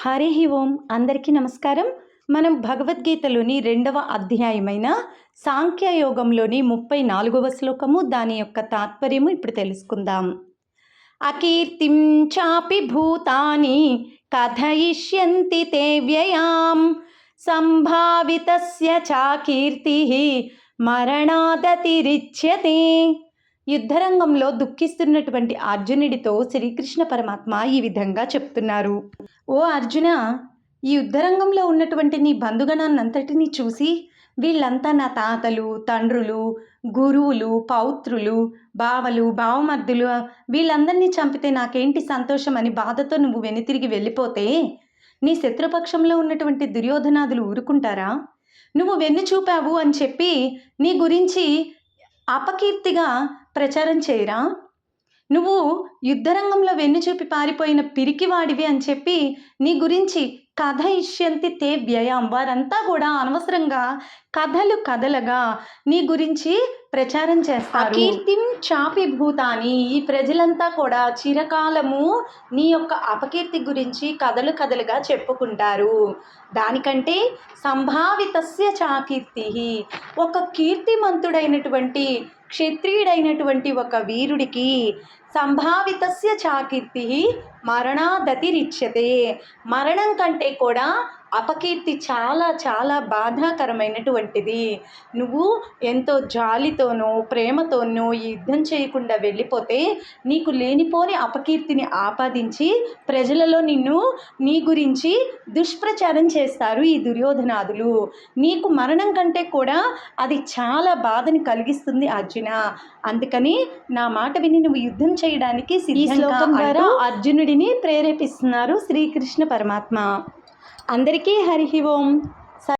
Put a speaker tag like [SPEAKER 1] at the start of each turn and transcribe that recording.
[SPEAKER 1] హరి ఓం. అందరికీ నమస్కారం. మనం భగవద్గీతలోని రెండవ అధ్యాయమైన సాంఖ్యయోగంలోని ముప్పై నాలుగవ శ్లోకము దాని యొక్క తాత్పర్యము ఇప్పుడు తెలుసుకుందాం. అకీర్తిం చాపి భూతాని కథయిష్యంతి తే వ్యయాం. సంభావితస్య చాకీర్తి మరణాదతిరిచ్యతే. యుద్ధరంగంలో దుఃఖిస్తున్నటువంటి అర్జునుడితో శ్రీకృష్ణ పరమాత్మ ఈ విధంగా చెప్తున్నారు. ఓ అర్జున ఈ యుద్ధరంగంలో ఉన్నటువంటి నీ బంధుగణాన్నంతటినీ చూసి వీళ్ళంతా నా తాతలు తండ్రులు గురువులు పౌత్రులు బావలు బావమర్దులు వీళ్ళందరినీ చంపితే నాకేంటి సంతోషం అని బాధతో నువ్వు వెనుతిరిగి వెళ్ళిపోతే నీ శత్రుపక్షంలో ఉన్నటువంటి దుర్యోధనాదులు ఊరుకుంటారా? నువ్వు వెన్ను చూపావు అని చెప్పి నీ గురించి అపకీర్తిగా ప్రచారం చేయరా? నువ్వు యుద్ధరంగంలో వెన్ను చూపి పారిపోయిన పిరికివాడివి అని చెప్పి నీ గురించి కథ ఇష్యంతి తే వ్యయం వారంతా కూడా అనవసరంగా కథలు కథలుగా నీ గురించి ప్రచారం చేస్తారు. కీర్తిం చాపి భూతాని. ఈ ప్రజలంతా కూడా చిరకాలము నీ యొక్క అపకీర్తి గురించి కథలు కథలుగా చెప్పుకుంటారు. దానికంటే సంభావితస్య చాకీర్తి ఒక కీర్తిమంతుడైనటువంటి క్షత్రియుడైనటువంటి ఒక వీరుడికి సంభావితస్య చాకీర్తి మరణాదతిరిచ్యతే. మరణం కంటే కూడా అపకీర్తి చాలా చాలా బాధాకరమైనటువంటిది. నువ్వు ఎంతో జాలితోనో ప్రేమతోనో ఈ యుద్ధం చేయకుండా వెళ్ళిపోతే నీకు లేనిపోని అపకీర్తిని ఆపాదించి ప్రజలలో నిన్ను నీ గురించి దుష్ప్రచారం చేస్తారు ఈ దుర్యోధనాదులు. నీకు మరణం కంటే కూడా అది చాలా బాధని కలిగిస్తుంది అర్జున. అందుకని నా మాట విని నువ్వు యుద్ధం చేయడానికి శ్లోకం ద్వారా అర్జునుడిని ప్రేరేపిస్తున్నారు శ్రీకృష్ణ పరమాత్మ. అందరికీ హరి ఓం